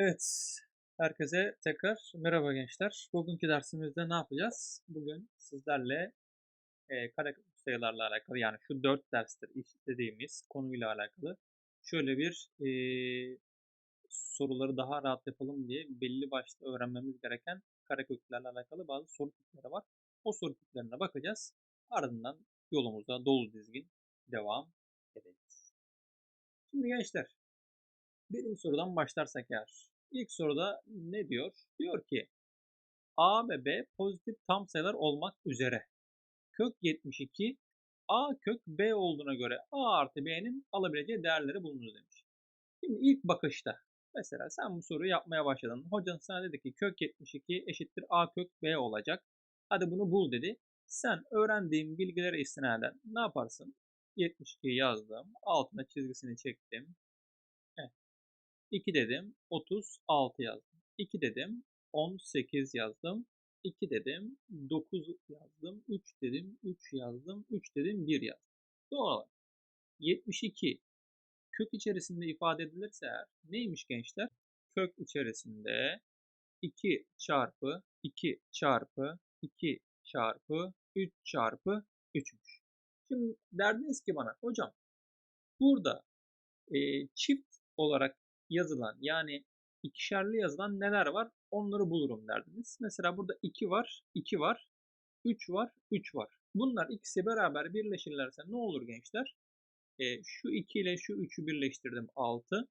Evet, herkese tekrar merhaba gençler. Bugünkü dersimizde ne yapacağız? Bugün sizlerle e, karekök sayılarla alakalı yani şu dört derstir işlediğimiz konuyla alakalı şöyle bir e, soruları daha rahat yapalım diye belli başta öğrenmemiz gereken kareköklerle alakalı bazı soru tipleri var. O soru tiplerine bakacağız. Ardından yolumuza dolu dizgin devam edeceğiz. Şimdi gençler, birinci sorudan başlarsak eğer. İlk soruda ne diyor? Diyor ki A ve B pozitif tam sayılar olmak üzere. Kök 72 A kök B olduğuna göre A artı B'nin alabileceği değerleri bulunur demiş. Şimdi ilk bakışta mesela sen bu soruyu yapmaya başladın. Hocan sana dedi ki kök 72 eşittir A kök B olacak. Hadi bunu bul dedi. Sen öğrendiğin bilgilere istinaden ne yaparsın? 72 yazdım. Altına çizgisini çektim. 2 dedim 36 yazdım. 2 dedim 18 yazdım. 2 dedim 9 yazdım. 3 dedim 3 yazdım. 3 dedim 1 yazdım. Doğal olarak 72 kök içerisinde ifade edilirse eğer neymiş gençler? Kök içerisinde 2 çarpı 2 çarpı 2 çarpı 3 çarpı 3'müş. Şimdi derdiniz ki bana hocam burada e, çift olarak yazılan yani ikişerli yazılan neler var onları bulurum derdiniz. Mesela burada 2 var, 2 var, 3 var, 3 var. Bunlar ikisi beraber birleşirlerse ne olur gençler? E, şu 2 ile şu 3'ü birleştirdim 6.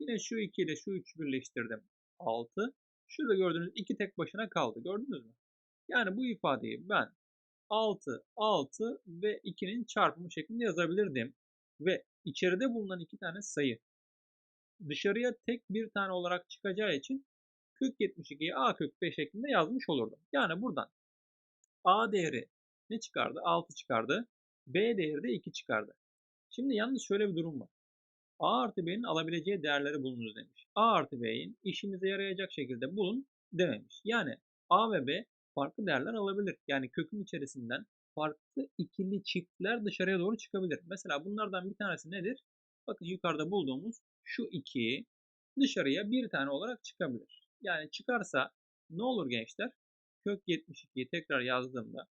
Yine şu 2 ile şu 3'ü birleştirdim 6. Şurada gördüğünüz 2 tek başına kaldı. Gördünüz mü? Yani bu ifadeyi ben 6, 6 ve 2'nin çarpımı şeklinde yazabilirdim. Ve içeride bulunan iki tane sayı dışarıya tek bir tane olarak çıkacağı için kök 72'yi a kök 5 şeklinde yazmış olurdum. Yani buradan a değeri ne çıkardı? 6 çıkardı. b değeri de 2 çıkardı. Şimdi yalnız şöyle bir durum var. a artı b'nin alabileceği değerleri bulunuz demiş. a artı b'nin işimize yarayacak şekilde bulun dememiş. Yani a ve b farklı değerler alabilir. Yani kökün içerisinden farklı ikili çiftler dışarıya doğru çıkabilir. Mesela bunlardan bir tanesi nedir? Bakın yukarıda bulduğumuz şu 2 dışarıya bir tane olarak çıkabilir. Yani çıkarsa ne olur gençler? Kök 72'yi tekrar yazdığımda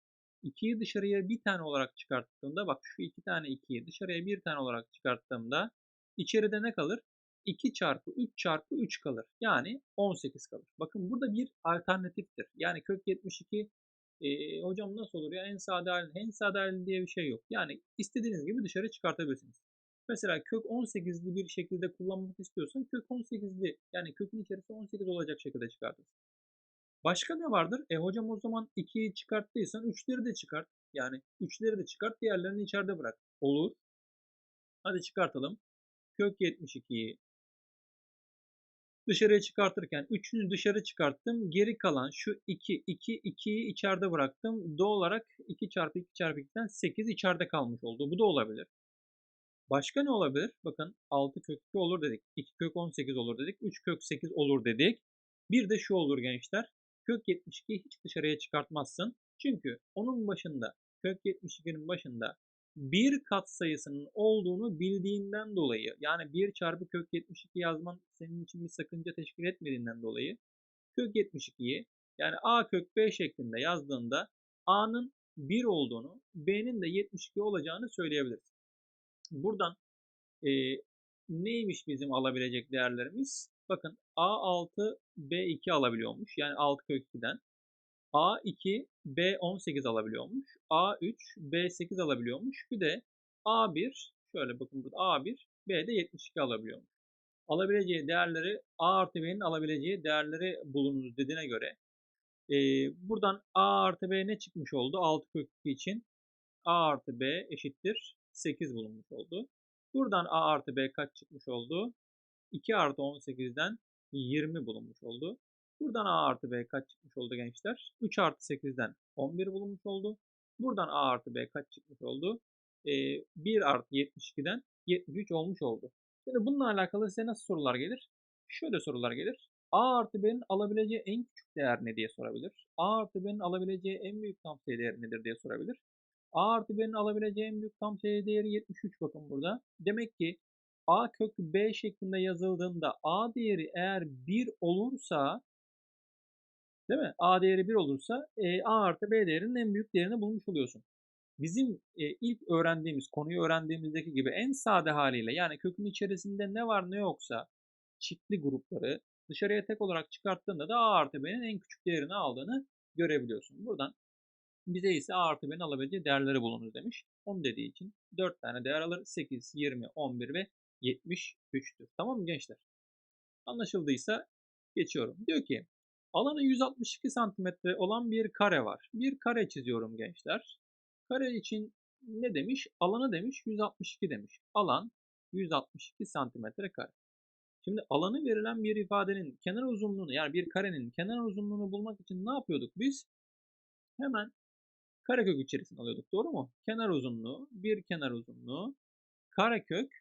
2'yi dışarıya bir tane olarak çıkarttığımda bak şu iki tane 2'yi dışarıya bir tane olarak çıkarttığımda içeride ne kalır? 2 çarpı 3 çarpı 3 kalır. Yani 18 kalır. Bakın burada bir alternatiftir. Yani kök 72 e, hocam nasıl olur ya en sade halin, en sade halin diye bir şey yok. Yani istediğiniz gibi dışarı çıkartabilirsiniz. Mesela kök 18'li bir şekilde kullanmak istiyorsan kök 18'li yani kökün içerisinde 18 olacak şekilde çıkartırsın. Başka ne vardır? E hocam o zaman 2'yi çıkarttıysan 3'leri de çıkart. Yani 3'leri de çıkart diğerlerini içeride bırak. Olur. Hadi çıkartalım. Kök 72'yi dışarıya çıkartırken 3'ünü dışarı çıkarttım. Geri kalan şu 2, 2, 2'yi içeride bıraktım. Doğal olarak 2 çarpı 2 çarpı 2'den 8 içeride kalmış oldu. Bu da olabilir. Başka ne olabilir? Bakın 6 kök 2 olur dedik. 2 kök 18 olur dedik. 3 kök 8 olur dedik. Bir de şu olur gençler. Kök 72'yi hiç dışarıya çıkartmazsın. Çünkü onun başında kök 72'nin başında bir kat sayısının olduğunu bildiğinden dolayı yani 1 çarpı kök 72 yazman senin için bir sakınca teşkil etmediğinden dolayı kök 72'yi yani a kök b şeklinde yazdığında a'nın 1 olduğunu b'nin de 72 olacağını söyleyebiliriz. Buradan e, neymiş bizim alabilecek değerlerimiz? Bakın A6 B2 alabiliyormuş. Yani 6 kök 2'den. A2 B18 alabiliyormuş. A3 B8 alabiliyormuş. Bir de A1 şöyle bakın burada A1 B de 72 alabiliyormuş. Alabileceği değerleri A artı B'nin alabileceği değerleri bulunuz dediğine göre e, buradan A artı B ne çıkmış oldu? 6 kök 2 için A artı B eşittir 8 bulunmuş oldu. Buradan A artı B kaç çıkmış oldu? 2 artı 18'den 20 bulunmuş oldu. Buradan A artı B kaç çıkmış oldu gençler? 3 artı 8'den 11 bulunmuş oldu. Buradan A artı B kaç çıkmış oldu? Ee, 1 artı 72'den 73 olmuş oldu. Şimdi bununla alakalı size nasıl sorular gelir? Şöyle sorular gelir. A artı B'nin alabileceği en küçük değer ne diye sorabilir. A artı B'nin alabileceği en büyük tam sayı değeri nedir diye sorabilir. A artı B'nin alabileceği en büyük tam sayı değeri 73 bakın burada. Demek ki a kök b şeklinde yazıldığında a değeri eğer 1 olursa değil mi? a değeri 1 olursa e, a artı b değerinin en büyük değerini bulmuş oluyorsun. Bizim e, ilk öğrendiğimiz, konuyu öğrendiğimizdeki gibi en sade haliyle yani kökün içerisinde ne var ne yoksa çiftli grupları dışarıya tek olarak çıkarttığında da a artı b'nin en küçük değerini aldığını görebiliyorsun. Buradan bize ise a artı b'nin alabileceği değerleri bulunur demiş. Onu dediği için 4 tane değer alır. 8, 20, 11 ve 73'tür. Tamam mı gençler? Anlaşıldıysa geçiyorum. Diyor ki alanı 162 santimetre olan bir kare var. Bir kare çiziyorum gençler. Kare için ne demiş? Alanı demiş 162 demiş. Alan 162 santimetre kare. Şimdi alanı verilen bir ifadenin kenar uzunluğunu yani bir karenin kenar uzunluğunu bulmak için ne yapıyorduk biz? Hemen karekök içerisine alıyorduk. Doğru mu? Kenar uzunluğu, bir kenar uzunluğu, karekök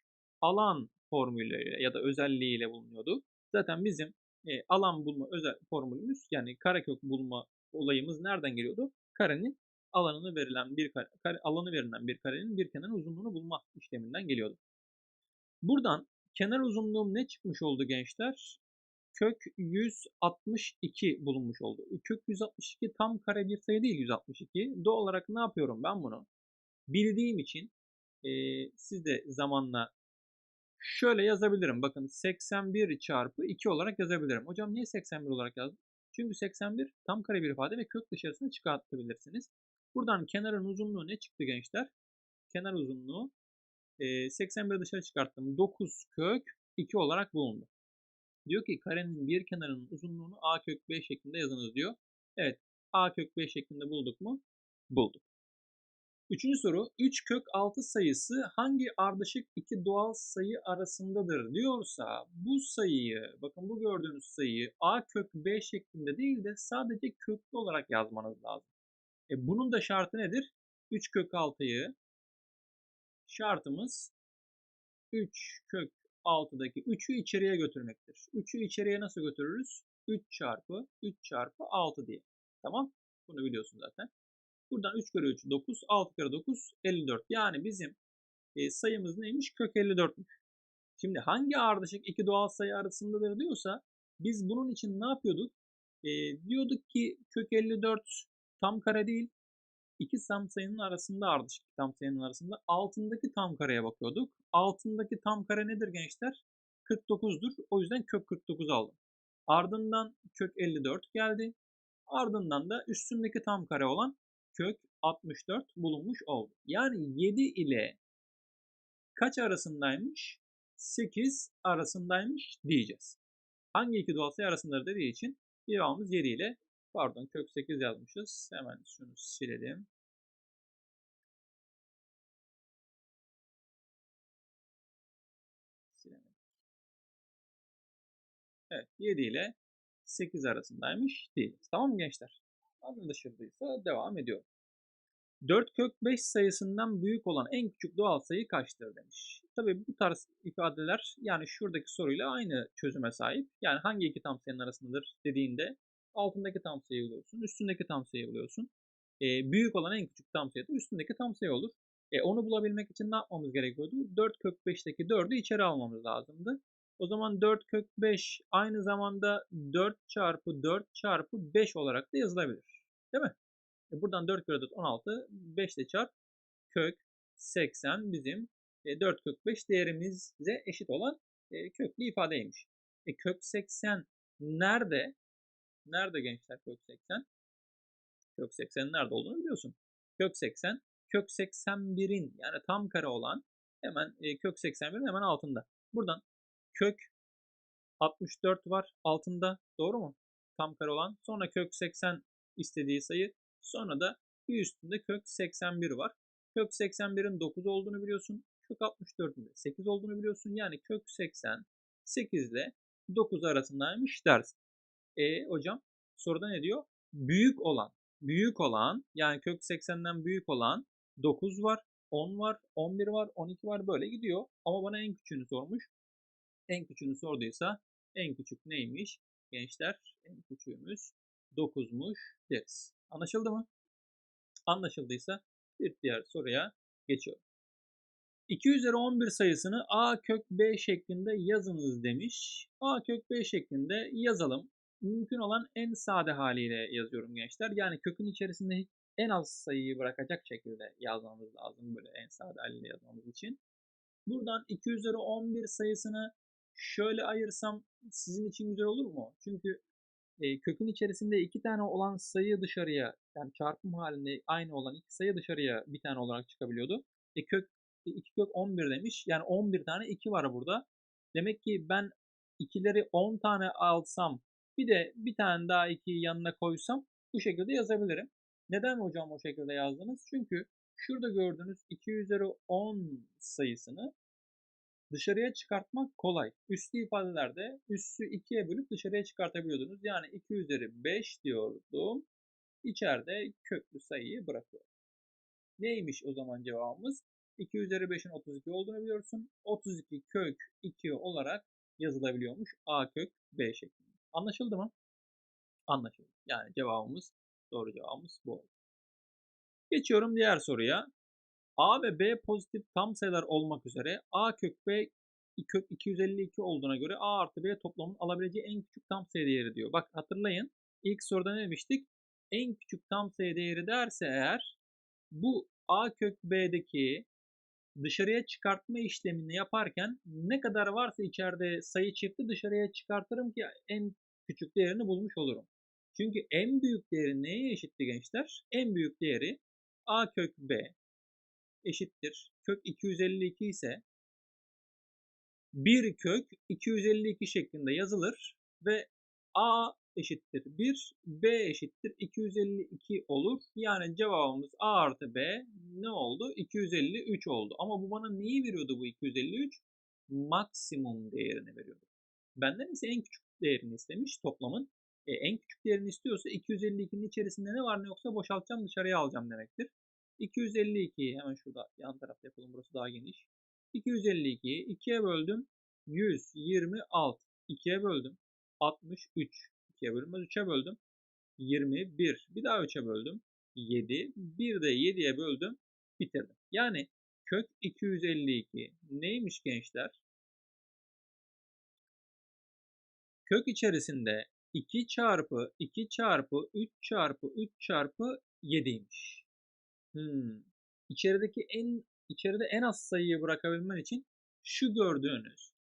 alan formülüyle ya da özelliğiyle bulunuyordu. Zaten bizim e, alan bulma özel formülümüz yani karekök bulma olayımız nereden geliyordu? Karenin alanını verilen bir kare, kare alanı verilen bir karenin bir kenarın uzunluğunu bulma işleminden geliyordu. Buradan kenar uzunluğum ne çıkmış oldu gençler? Kök 162 bulunmuş oldu. Kök 162 tam kare bir sayı değil 162. Doğal olarak ne yapıyorum ben bunu? Bildiğim için e, siz de zamanla şöyle yazabilirim. Bakın 81 çarpı 2 olarak yazabilirim. Hocam niye 81 olarak yazdım? Çünkü 81 tam kare bir ifade ve kök dışarısına çıkartabilirsiniz. Buradan kenarın uzunluğu ne çıktı gençler? Kenar uzunluğu e, 81 dışarı çıkarttım. 9 kök 2 olarak bulundu. Diyor ki karenin bir kenarının uzunluğunu a kök b şeklinde yazınız diyor. Evet a kök b şeklinde bulduk mu? Bulduk. Üçüncü soru 3 kök 6 sayısı hangi ardışık iki doğal sayı arasındadır diyorsa bu sayıyı bakın bu gördüğünüz sayıyı a kök b şeklinde değil de sadece köklü olarak yazmanız lazım. E bunun da şartı nedir? 3 kök 6'yı şartımız 3 kök 6'daki 3'ü içeriye götürmektir. 3'ü içeriye nasıl götürürüz? 3 çarpı 3 çarpı 6 diye. Tamam? Bunu biliyorsun zaten. Buradan 3 kere 3 9, 6 kere 9 54. Yani bizim e, sayımız neymiş? Kök 54'müş. Şimdi hangi ardışık iki doğal sayı arasındadır diyorsa biz bunun için ne yapıyorduk? E, diyorduk ki kök 54 tam kare değil. İki tam sayının arasında ardışık tam sayının arasında altındaki tam kareye bakıyorduk. Altındaki tam kare nedir gençler? 49'dur. O yüzden kök 49 aldım. Ardından kök 54 geldi. Ardından da üstündeki tam kare olan kök 64 bulunmuş oldu. Yani 7 ile kaç arasındaymış? 8 arasındaymış diyeceğiz. Hangi iki doğal sayı arasındadır dediği için cevabımız 7 ile pardon kök 8 yazmışız. Hemen şunu silelim. Evet 7 ile 8 arasındaymış diyeceğiz. Tamam mı gençler? Anlaşıldıysa devam ediyorum. 4 kök 5 sayısından büyük olan en küçük doğal sayı kaçtır demiş. Tabi bu tarz ifadeler yani şuradaki soruyla aynı çözüme sahip. Yani hangi iki tam sayının arasındadır dediğinde altındaki tam sayı buluyorsun, üstündeki tam sayı buluyorsun. E, büyük olan en küçük tam sayı da üstündeki tam sayı olur. E, onu bulabilmek için ne yapmamız gerekiyordu? 4 kök 5'teki 4'ü içeri almamız lazımdı. O zaman 4 kök 5 aynı zamanda 4 çarpı 4 çarpı 5 olarak da yazılabilir. Değil mi? E buradan 4 kere 4 16, 5 ile çarp kök 80 bizim e, 4 kök 5 değerimize eşit olan e, köklü ifadeymiş. E, kök 80 nerede? Nerede gençler kök 80? Kök 80'in nerede olduğunu biliyorsun. Kök 80, kök 81'in yani tam kare olan hemen e, kök 81'in hemen altında. Buradan kök 64 var altında doğru mu? Tam kare olan. Sonra kök 80 istediği sayı. Sonra da bir üstünde kök 81 var. Kök 81'in 9 olduğunu biliyorsun. Kök 64'ün de 8 olduğunu biliyorsun. Yani kök 80 8 ile 9 arasındaymış dersin. E hocam soruda ne diyor? Büyük olan, büyük olan yani kök 80'den büyük olan 9 var, 10 var, 11 var, 12 var böyle gidiyor. Ama bana en küçüğünü sormuş. En küçüğünü sorduysa en küçük neymiş? Gençler en küçüğümüz 9'muş deriz. Anlaşıldı mı? Anlaşıldıysa bir diğer soruya geçiyorum. 2 üzeri 11 sayısını a kök b şeklinde yazınız demiş. a kök b şeklinde yazalım. Mümkün olan en sade haliyle yazıyorum gençler. Yani kökün içerisinde en az sayıyı bırakacak şekilde yazmamız lazım böyle en sade haliyle yazmamız için. Buradan 2 üzeri 11 sayısını şöyle ayırsam sizin için güzel olur mu? Çünkü e, kökün içerisinde iki tane olan sayı dışarıya yani çarpım halinde aynı olan iki sayı dışarıya bir tane olarak çıkabiliyordu. E, kök 2 kök 11 demiş. Yani 11 tane 2 var burada. Demek ki ben ikileri 10 tane alsam bir de bir tane daha 2'yi yanına koysam bu şekilde yazabilirim. Neden hocam o şekilde yazdınız? Çünkü şurada gördüğünüz 2 üzeri 10 sayısını dışarıya çıkartmak kolay. Üslü ifadelerde üssü 2'ye bölüp dışarıya çıkartabiliyordunuz. Yani 2 üzeri 5 diyordum. İçeride köklü sayıyı bırakıyorum. Neymiş o zaman cevabımız? 2 üzeri 5'in 32 olduğunu biliyorsun. 32 kök 2 olarak yazılabiliyormuş A kök B şeklinde. Anlaşıldı mı? Anlaşıldı. Yani cevabımız, doğru cevabımız bu. Geçiyorum diğer soruya. A ve B pozitif tam sayılar olmak üzere A kök B kök 252 olduğuna göre A artı B toplamının alabileceği en küçük tam sayı değeri diyor. Bak hatırlayın ilk soruda ne demiştik? En küçük tam sayı değeri derse eğer bu A kök B'deki dışarıya çıkartma işlemini yaparken ne kadar varsa içeride sayı çıktı dışarıya çıkartırım ki en küçük değerini bulmuş olurum. Çünkü en büyük değeri neye eşitti gençler? En büyük değeri A kök B eşittir. Kök 252 ise 1 kök 252 şeklinde yazılır ve A eşittir 1, B eşittir 252 olur. Yani cevabımız A artı B ne oldu? 253 oldu. Ama bu bana neyi veriyordu bu 253? Maksimum değerini veriyordu. Benden ise en küçük değerini istemiş toplamın. E, en küçük değerini istiyorsa 252'nin içerisinde ne var ne yoksa boşaltacağım dışarıya alacağım demektir. 252'yi hemen şurada yan tarafta yapalım burası daha geniş. 252'yi 2'ye böldüm. 126. 2'ye böldüm. 63. 2'ye bölünmez 3'e böldüm. 21. Bir daha 3'e böldüm. 7. Bir de 7'ye böldüm. Bitirdim. Yani kök 252 neymiş gençler? Kök içerisinde 2 çarpı 2 çarpı 3 çarpı 3 çarpı 7'ymiş. Hmm. İçerideki en içeride en az sayıyı bırakabilmen için şu gördüğünüz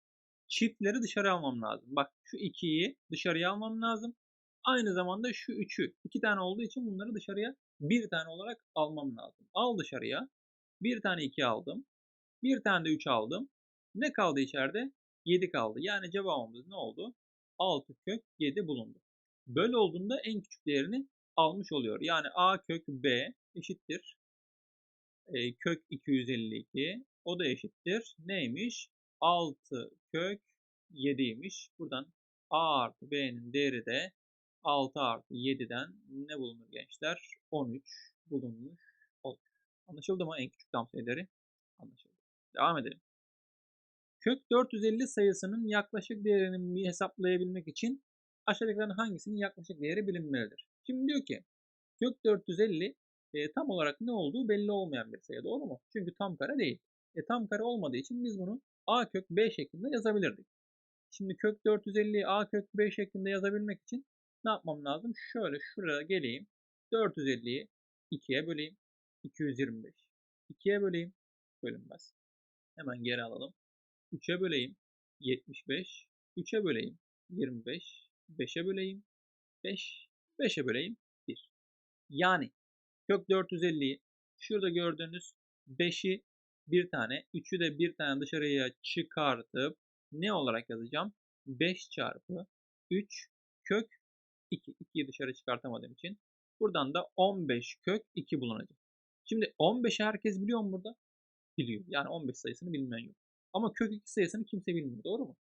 çiftleri dışarı almam lazım. Bak şu 2'yi dışarıya almam lazım. Aynı zamanda şu 3'ü. 2 tane olduğu için bunları dışarıya bir tane olarak almam lazım. Al dışarıya. Bir tane 2 aldım. Bir tane de 3 aldım. Ne kaldı içeride? 7 kaldı. Yani cevabımız ne oldu? 6 kök 7 bulundu. Böyle olduğunda en küçük değerini almış oluyor. Yani a kök b eşittir. E, kök 252 o da eşittir. Neymiş? 6 kök 7'ymiş. Buradan a artı b'nin değeri de 6 artı 7'den ne bulunur gençler? 13 bulunmuş olur. Anlaşıldı mı en küçük tam sayıları? Anlaşıldı. Devam edelim. Kök 450 sayısının yaklaşık değerini hesaplayabilmek için aşağıdakilerin hangisinin yaklaşık değeri bilinmelidir? Şimdi diyor ki kök 450 e, tam olarak ne olduğu belli olmayan bir sayı doğru mu? Çünkü tam kare değil. E, tam kare olmadığı için biz bunu a kök b şeklinde yazabilirdik. Şimdi kök 450'yi a kök b şeklinde yazabilmek için ne yapmam lazım? Şöyle şuraya geleyim. 450'yi 2'ye böleyim. 225. 2'ye böleyim. Bölünmez. Hemen geri alalım. 3'e böleyim. 75. 3'e böleyim. 25. 5'e böleyim. 5. 5'e böleyim. 1. Yani kök 450'yi şurada gördüğünüz 5'i bir tane, 3'ü de bir tane dışarıya çıkartıp ne olarak yazacağım? 5 çarpı 3 kök 2. 2'yi dışarı çıkartamadığım için. Buradan da 15 kök 2 bulunacak. Şimdi 15'i herkes biliyor mu burada? Biliyor. Yani 15 sayısını bilmeyen yok. Ama kök 2 sayısını kimse bilmiyor. Doğru mu?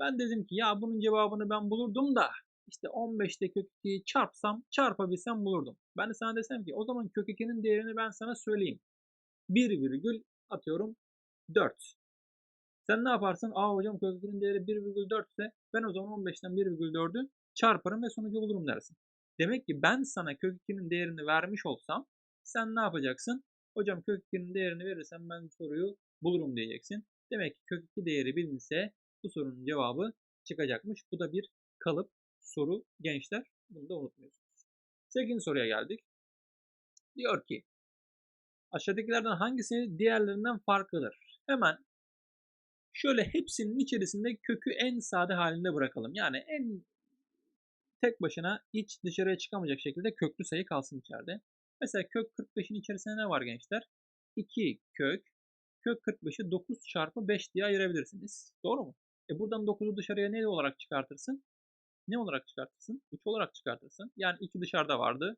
Ben dedim ki ya bunun cevabını ben bulurdum da işte 15'te kök 2'yi çarpsam çarpabilsem bulurdum. Ben de sana desem ki o zaman kök 2'nin değerini ben sana söyleyeyim. 1 virgül atıyorum 4. Sen ne yaparsın? Aa hocam kök 2'nin değeri 1,4 ise ben o zaman 15'ten 1,4'ü çarparım ve sonucu bulurum dersin. Demek ki ben sana kök 2'nin değerini vermiş olsam sen ne yapacaksın? Hocam kök 2'nin değerini verirsem ben soruyu bulurum diyeceksin. Demek ki kök 2 değeri bilinse bu sorunun cevabı çıkacakmış. Bu da bir kalıp soru gençler. Bunu da unutmuyorsunuz. 8. soruya geldik. Diyor ki aşağıdakilerden hangisi diğerlerinden farklıdır? Hemen şöyle hepsinin içerisinde kökü en sade halinde bırakalım. Yani en tek başına iç dışarıya çıkamayacak şekilde köklü sayı kalsın içeride. Mesela kök 45'in içerisinde ne var gençler? 2 kök. Kök 45'i 9 çarpı 5 diye ayırabilirsiniz. Doğru mu? E buradan 9'u dışarıya ne olarak çıkartırsın? Ne olarak çıkartırsın? 3 olarak çıkartırsın. Yani 2 dışarıda vardı.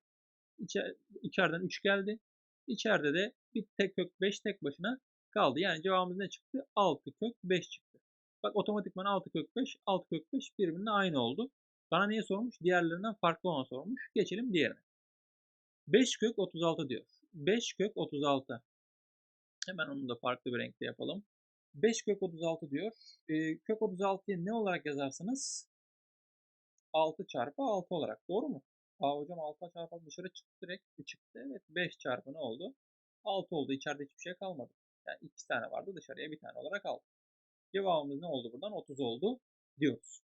İçer, içeriden 3 geldi. İçeride de bir tek kök 5 tek başına kaldı. Yani cevabımız ne çıktı? 6 kök 5 çıktı. Bak otomatikman 6 kök 5, 6 kök 5 birbirine aynı oldu. Bana niye sormuş? Diğerlerinden farklı olan sormuş. Geçelim diğerine. 5 kök 36 diyor. 5 kök 36. Hemen onu da farklı bir renkte yapalım. 5 kök 36 diyor. E, kök 36'yı ne olarak yazarsınız? 6 çarpı 6 olarak. Doğru mu? Aa hocam 6 çarpı dışarı çıktı direkt. E, çıktı. Evet 5 çarpı ne oldu? 6 oldu. İçeride hiçbir şey kalmadı. Yani 2 tane vardı dışarıya bir tane olarak aldı. Cevabımız ne oldu buradan? 30 oldu diyoruz.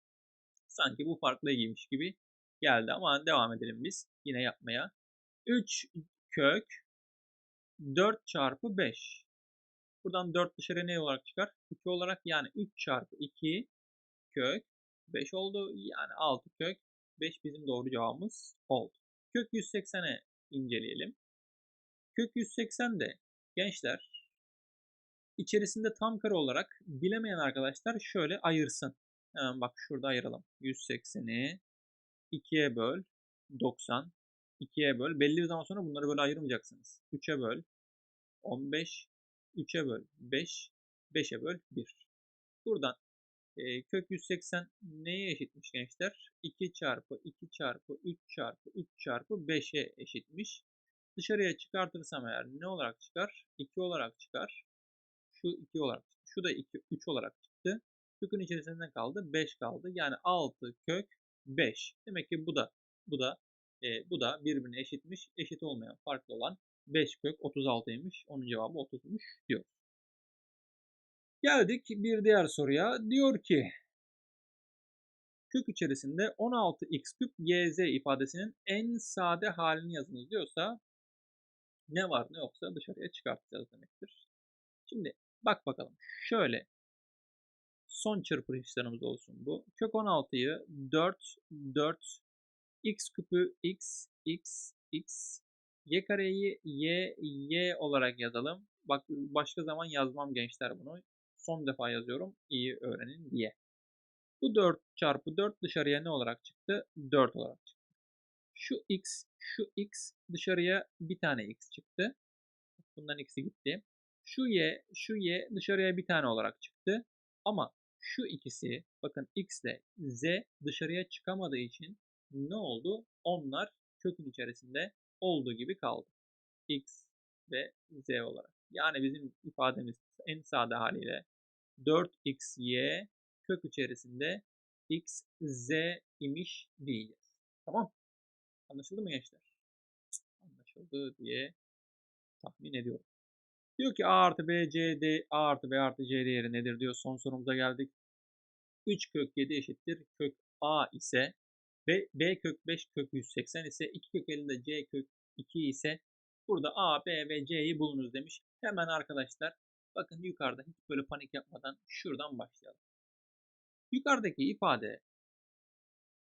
Sanki bu farklıymış gibi geldi ama devam edelim biz yine yapmaya. 3 kök 4 çarpı 5. Buradan 4 dışarı ne olarak çıkar? 2 olarak yani 3 çarpı 2 kök 5 oldu. Yani 6 kök 5 bizim doğru cevabımız oldu. Kök 180'e inceleyelim. Kök 180 de gençler içerisinde tam kare olarak bilemeyen arkadaşlar şöyle ayırsın. Hemen bak şurada ayıralım. 180'i 2'ye böl 90 2'ye böl. Belli bir zaman sonra bunları böyle ayırmayacaksınız. 3'e böl 15 3'e böl 5 5'e böl 1. Buradan e, kök 180 neye eşitmiş gençler? 2 çarpı 2 çarpı 3 çarpı 3 çarpı 5'e eşitmiş. Dışarıya çıkartırsam eğer ne olarak çıkar? 2 olarak çıkar. Şu 2 olarak çıktı. Şu da 2, 3 olarak çıktı. Kökün içerisinde kaldı? 5 kaldı. Yani 6 kök 5. Demek ki bu da bu da e, bu da birbirine eşitmiş. Eşit olmayan farklı olan 5 kök 36'ymış. Onun cevabı 30'muş diyor. Geldik bir diğer soruya. Diyor ki kök içerisinde 16x küp yz ifadesinin en sade halini yazınız diyorsa ne var ne yoksa dışarıya çıkartacağız demektir. Şimdi bak bakalım. Şöyle son çırpışlarımız olsun bu. Kök 16'yı 4, 4, x küpü x, x, x, y kareyi y, y olarak yazalım. Bak başka zaman yazmam gençler bunu. Son defa yazıyorum. İyi öğrenin diye. Bu 4 çarpı 4 dışarıya ne olarak çıktı? 4 olarak çıktı. Şu x, şu x dışarıya bir tane x çıktı. Bundan x'i gitti. Şu y, şu y dışarıya bir tane olarak çıktı. Ama şu ikisi bakın x ile z dışarıya çıkamadığı için ne oldu? Onlar kökün içerisinde olduğu gibi kaldı. x ve z olarak. Yani bizim ifademiz en sade haliyle 4xy kök içerisinde x, z imiş diyeceğiz. Tamam. Anlaşıldı mı gençler? Anlaşıldı diye tahmin ediyorum. Diyor ki a artı b, c, d, a artı b artı c değeri nedir diyor. Son sorumuza geldik. 3 kök 7 eşittir. Kök a ise B, B kök 5 kök 180 ise 2 kök elinde C kök 2 ise burada A, B ve C'yi bulunuz demiş. Hemen arkadaşlar bakın yukarıda hiç böyle panik yapmadan şuradan başlayalım. Yukarıdaki ifade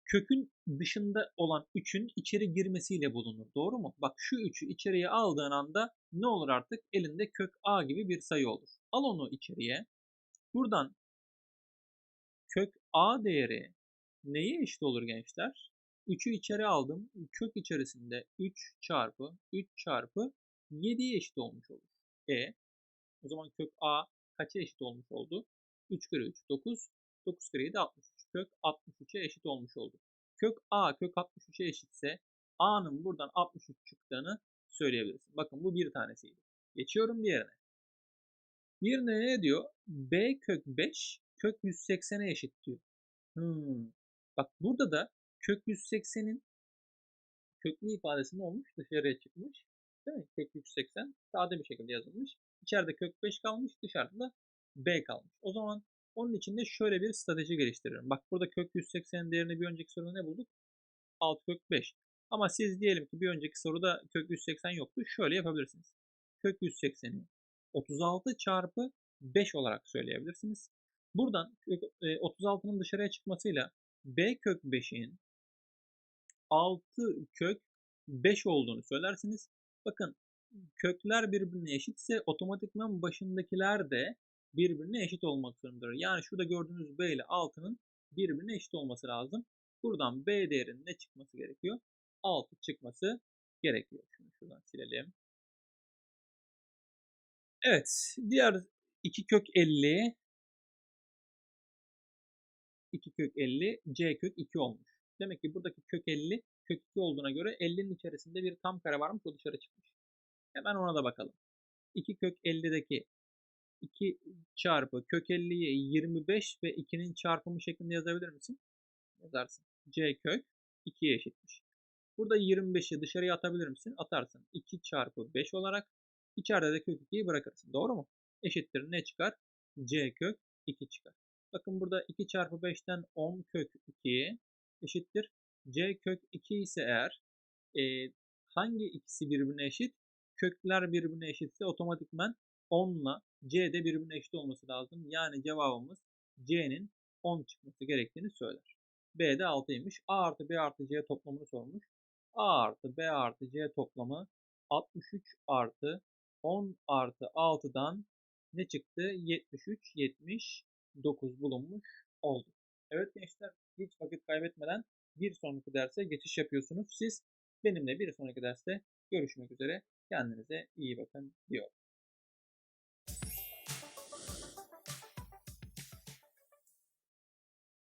kökün dışında olan 3'ün içeri girmesiyle bulunur. Doğru mu? Bak şu 3'ü içeriye aldığın anda ne olur artık? Elinde kök A gibi bir sayı olur. Al onu içeriye. Buradan kök A değeri neye eşit olur gençler? 3'ü içeri aldım. Kök içerisinde 3 çarpı 3 çarpı 7'ye eşit olmuş olur. E o zaman kök A kaça eşit olmuş oldu? 3 kere 3 9. 9 kere 7 63. Kök 63'e eşit olmuş oldu. Kök A kök 63'e eşitse A'nın buradan 63 çıktığını söyleyebilirsin. Bakın bu bir tanesiydi. Geçiyorum diğerine. Diğerine ne diyor? B kök 5 kök 180'e eşit diyor. Hmm. Bak burada da kök 180'in köklü ifadesi olmuş? Dışarıya çıkmış. Değil mi? Kök 180 sade bir şekilde yazılmış. İçeride kök 5 kalmış, dışarıda da b kalmış. O zaman onun için de şöyle bir strateji geliştiriyorum. Bak burada kök 180'in değerini bir önceki soruda ne bulduk? 6 kök 5. Ama siz diyelim ki bir önceki soruda kök 180 yoktu. Şöyle yapabilirsiniz. Kök 180'i 36 çarpı 5 olarak söyleyebilirsiniz. Buradan 36'nın dışarıya çıkmasıyla b kök 5'in 6 kök 5 olduğunu söylersiniz. Bakın kökler birbirine eşitse otomatikman başındakiler de birbirine eşit olmak zorundadır. Yani şurada gördüğünüz b ile 6'nın birbirine eşit olması lazım. Buradan b değerinin ne çıkması gerekiyor? 6 çıkması gerekiyor. Şunu şuradan silelim. Evet. Diğer 2 kök 50 2 kök 50 c kök 2 olmuş. Demek ki buradaki kök 50 kök 2 olduğuna göre 50'nin içerisinde bir tam kare varmış o dışarı çıkmış. Hemen ona da bakalım. 2 kök 50'deki 2 çarpı kök 50'yi 25 ve 2'nin çarpımı şeklinde yazabilir misin? Yazarsın. c kök 2'ye eşitmiş. Burada 25'i dışarıya atabilir misin? Atarsın. 2 çarpı 5 olarak içeride de kök 2'yi bırakırsın. Doğru mu? Eşittir ne çıkar? c kök 2 çıkar. Bakın burada 2 çarpı 5'ten 10 kök 2 eşittir. c kök 2 ise eğer e, hangi ikisi birbirine eşit? Kökler birbirine eşitse otomatikman 10 ile c de birbirine eşit olması lazım. Yani cevabımız c'nin 10 çıkması gerektiğini söyler. b de 6'ymış. a artı b artı c toplamını sormuş. a artı b artı c toplamı 63 artı 10 artı 6'dan ne çıktı? 73, 70, 9 bulunmuş oldu. Evet gençler hiç vakit kaybetmeden bir sonraki derse geçiş yapıyorsunuz. Siz benimle bir sonraki derste görüşmek üzere. Kendinize iyi bakın diyorum.